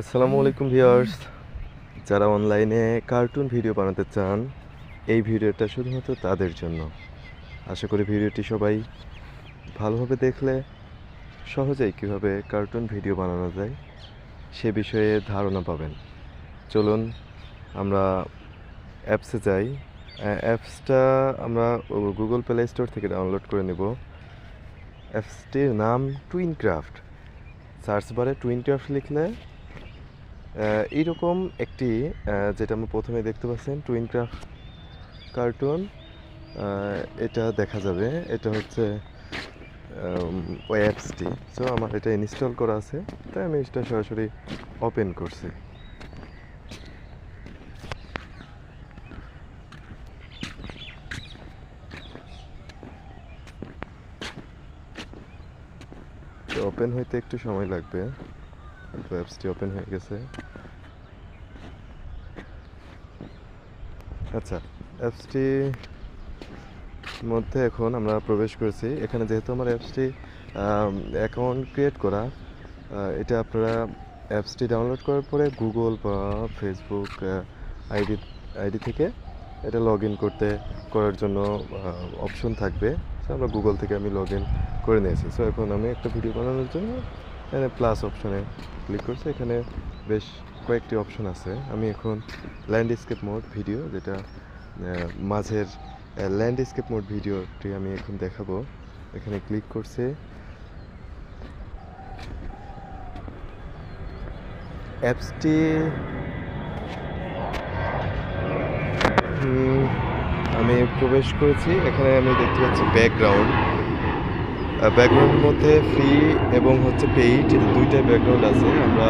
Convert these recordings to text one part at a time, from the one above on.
আসসালামু আলাইকুম ভিউয়ার্স। যারা অনলাইনে কার্টুন ভিডিও বানাতে চান এই ভিডিওটা শুধুমাত্র তাদের জন্য। আশা করি ভিডিওটি সবাই ভালোভাবে দেখলে সহজেই কীভাবে কার্টুন ভিডিও বানানো যায় সে বিষয়ে ধারণা পাবেন। চলুন আমরা অ্যাপসে যাই। অ্যাপসটা আমরা গুগল প্লে স্টোর থেকে ডাউনলোড করে নেব। অ্যাপসটির নাম টুইন ক্রাফট সার্চ বারে টুইন ক্রাফট লিখলে এইরকম একটি যেটা আমরা প্রথমে দেখতে পাচ্ছেন টুইন ক্রাফট কার্টুন এটা দেখা যাবে। এটা হচ্ছে ওই অ্যাপসটি সো আমার এটা ইনস্টল করা আছে, তাই আমি এটা সরাসরি ওপেন করছি। ওপেন হইতে একটু সময় লাগবে। তো অ্যাপসটি ওপেন হয়ে গেছে। আচ্ছা অ্যাপসটি মধ্যে এখন আমরা প্রবেশ করেছি। এখানে যেহেতু আমার অ্যাপসটি অ্যাকাউন্ট ক্রিয়েট করা এটা আপনারা অ্যাপসটি ডাউনলোড করার পরে গুগল বা ফেসবুক আইডি আইডি থেকে এটা লগ করতে করার জন্য অপশন থাকবে। So, আমরা গুগল থেকে আমি লগ করে নিয়েছি। সো এখন আমি একটা ভিডিও বানানোর জন্য প্লাস অপশনে ক্লিক করছে, এখানে বেশ কয়েকটি অপশন আছে। আমি এখন ল্যান্ডস্কেপ মোড ভিডিও যেটা মাঝের ল্যান্ডস্কেপ মোড ভিডিওটি আমি এখন দেখাবো। এখানে ক্লিক করছে অ্যাপসটি আমি প্রবেশ করেছি। এখানে আমি দেখতে পাচ্ছি ব্যাকগ্রাউন্ড ব্যাকগ্রাউন্ডের মধ্যে ফ্রি এবং হচ্ছে পেইড দুইটা ব্যাকগ্রাউন্ড আছে। আমরা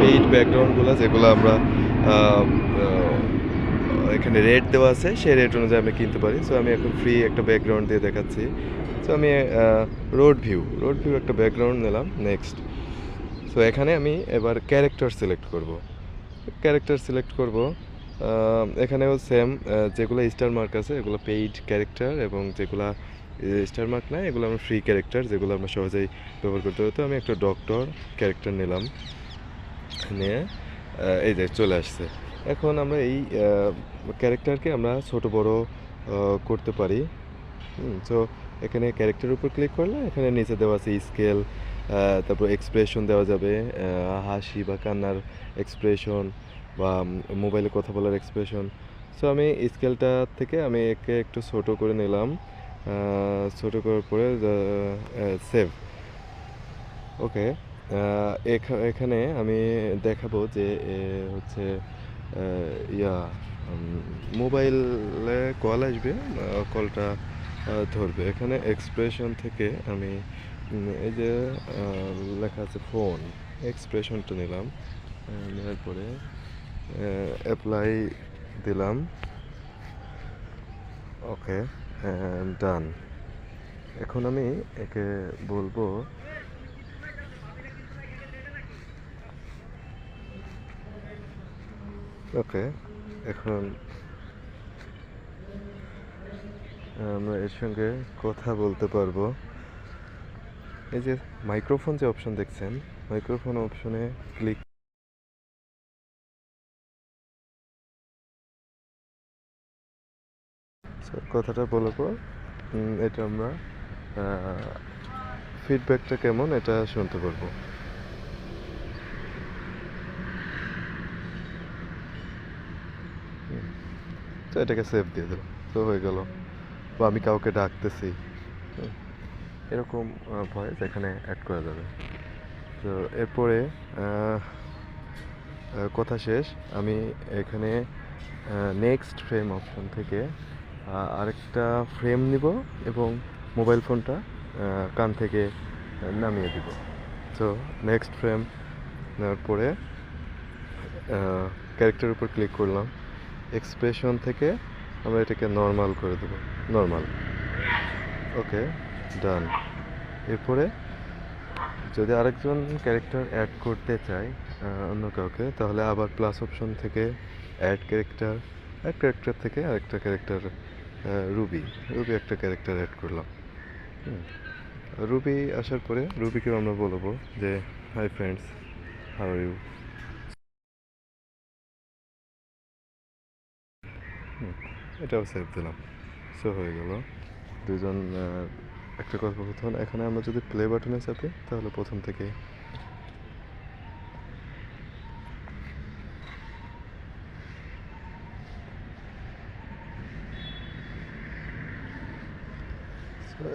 পেইড ব্যাকগ্রাউন্ডগুলো যেগুলো আমরা এখানে রেট দেওয়া আছে, সেই রেট অনুযায়ী আমি কিনতে পারি। সো আমি এখন ফ্রি একটা ব্যাকগ্রাউন্ড দিয়ে দেখাচ্ছি। সো আমি রোড ভিউ রোড ভিউ একটা ব্যাকগ্রাউন্ড নিলাম নেক্সট সো এখানে আমি এবার ক্যারেক্টার সিলেক্ট করব। ক্যারেক্টার সিলেক্ট করব এখানেও সেম যেগুলো স্টার মার্ক আছে, এগুলো পেইড ক্যারেক্টার এবং যেগুলো স্টার মার্ক না এগুলো আমার ফ্রি ক্যারেক্টার যেগুলো আমরা সহজেই ব্যবহার করতে হতো আমি একটা ডক্টর ক্যারেক্টার নিলাম, নিয়ে এই যে চলে আসছে। এখন আমরা এই ক্যারেক্টারকে আমরা ছোট বড় করতে পারি। তো এখানে ক্যারেক্টারের উপর ক্লিক করলে এখানে নিচে দেওয়া আছে স্কেল তারপর এক্সপ্রেশন দেওয়া যাবে হাসি বা কান্নার এক্সপ্রেশন বা মোবাইলে কথা বলার এক্সপ্রেশন সো আমি স্কেলটা থেকে আমি একে একটু ছোট করে নিলাম। ছোট করার পরে সেভ ওকে এখানে আমি দেখাবো যে হচ্ছে ইয়া মোবাইলে কল আসবে কলটা ধরবে। এখানে এক্সপ্রেশন থেকে আমি এই যে লেখা আছে ফোন এক্সপ্রেশনটা নিলাম। নেওয়ার পরে অ্যাপ্লাই দিলাম। ওকে ডান এখন আমি একে বলব ওকে, এখন আমরা এর সঙ্গে কথা বলতে পারব। এই যে মাইক্রোফোন যে অপশন দেখছেন মাইক্রোফোন অপশনে ক্লিক কথাটা বলব উম, এটা আমরা ফিডব্যাকটা কেমন এটা শুনতে পারব। তো এটাকে সেভ দিয়ে দেবো তো হয়ে গেল। বা আমি কাউকে ডাকতেছি। এরকম ভয়েস এখানে অ্যাড করা যাবে। তো এরপরে কথা শেষ। আমি এখানে নেক্সট ফ্রেম অপশন থেকে আরেকটা ফ্রেম নিব এবং মোবাইল ফোনটা কান থেকে নামিয়ে দিব। তো নেক্সট ফ্রেম নেওয়ার পরে ক্যারেক্টারের উপর ক্লিক করলাম। এক্সপ্রেশন থেকে আমরা এটাকে নর্মাল করে দেবো। নর্মাল ওকে ডান এরপরে, যদি আরেকজন ক্যারেক্টার অ্যাড করতে চাই অন্য কাউকে, তাহলে আবার প্লাস অপশন থেকে অ্যাড ক্যারেক্টার অ্যাড ক্যারেক্টার থেকে আরেকটা ক্যারেক্টার হ্যাঁ, রুবি রুবি একটা ক্যারেক্টার অ্যাড করলাম। হ্যাঁ। রুবি আসার পরে রুবিকেও আমরা বলব যে hi friends how are you এটাও সেভ দিলাম। সো হয়ে গেল। দুজন একটা কথোপকথন এখানে আমরা যদি প্লে বাটনে চাপি, তাহলে প্রথম থেকে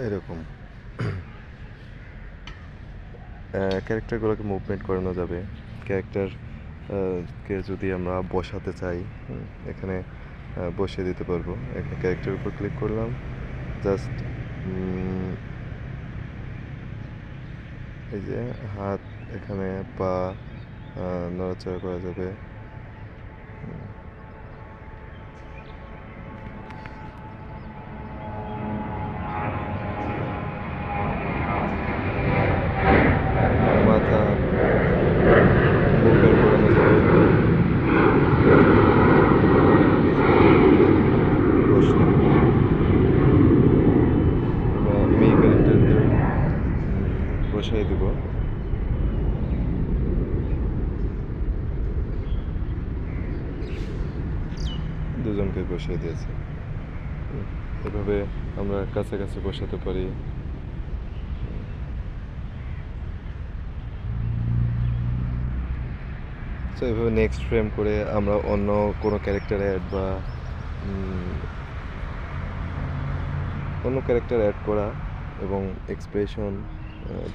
এরকম। ক্যারেক্টারগুলোকে মুভমেন্ট করানো যাবে। ক্যারেক্টার কে যদি আমরা বসাতে চাই এখানে বসিয়ে দিতে পারব। ক্যারেক্টার উপর ক্লিক করলাম। জাস্ট এই যে হাত এখানে পা নড়াচড়া করা যাবে হুম। মাথা মুভমেন্ট করানো যাবে বসলাম আমরা মেয়ে ক্যারেক্টারদের বসাই দেব দুজনকে বসিয়ে দিয়েছে। এভাবে আমরা কাছাকাছি বসাতে পারি। সো এভাবে নেক্সট ফ্রেম করে আমরা অন্য কোনো ক্যারেক্টার অ্যাড বা অন্য ক্যারেক্টার অ্যাড করা এবং এক্সপ্রেশন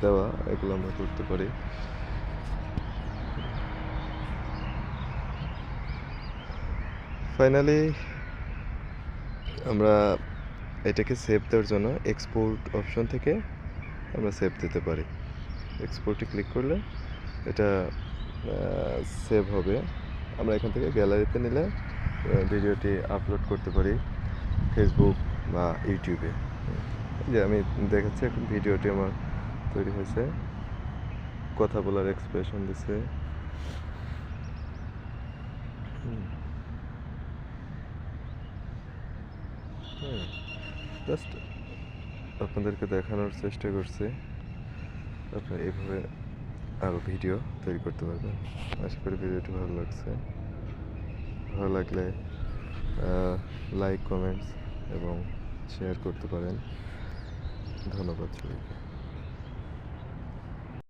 দেওয়া, এগুলো আমরা করতে পারি। ফাইনালি আমরা এটাকে সেভ দেওয়ার জন্য এক্সপোর্ট অপশন থেকে আমরা সেভ দিতে পারি। এক্সপোর্টে ক্লিক করলে এটা সেভ হবে। আমরা এখান থেকে গ্যালারিতে নিলে ভিডিওটি আপলোড করতে পারি ফেসবুক বা ইউটিউবে যে আমি দেখাচ্ছি এখন ভিডিওটি আমার তৈরি হয়েছে। কথা বলার এক্সপ্রেশন দিছে। জাস্ট আপনাদেরকে দেখানোর চেষ্টা করছি। আপনারা এভাবে আরও ভিডিও তৈরি করতে পারবেন। আশা করি ভিডিওটি ভালো লাগছে। ভালো লাগলে লাইক কমেন্টস এবং শেয়ার করতে পারেন। ধন্যবাদ সবাইকে।